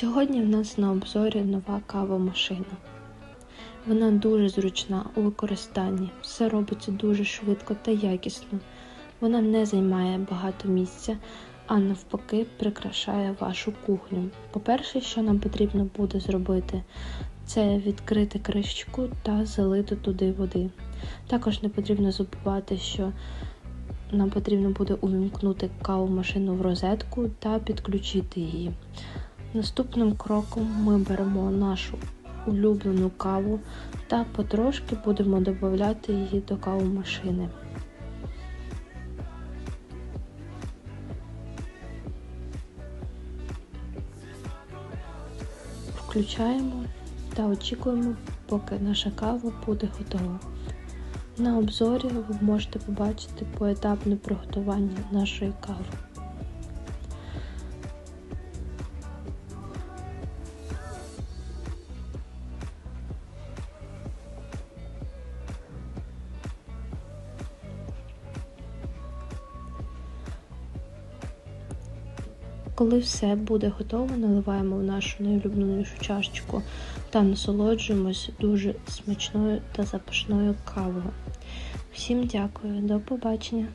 Сьогодні в нас на обзорі нова кавомашина. Вона дуже зручна у використанні, все робиться дуже швидко та якісно. Вона не займає багато місця, а навпаки, прикрашає вашу кухню. По-перше, що нам потрібно буде зробити, це відкрити кришечку та залити туди води. Також не потрібно забувати, що нам потрібно буде увімкнути кавомашину в розетку та підключити її. Наступним кроком ми беремо нашу улюблену каву та потрошки будемо додавати її до кавомашини. Включаємо та очікуємо, поки наша кава буде готова. На обзорі ви можете побачити поетапне приготування нашої кави. Коли все буде готово, наливаємо в нашу найулюбленішу чашечку та насолоджуємось дуже смачною та запашною кавою. Всім дякую, до побачення!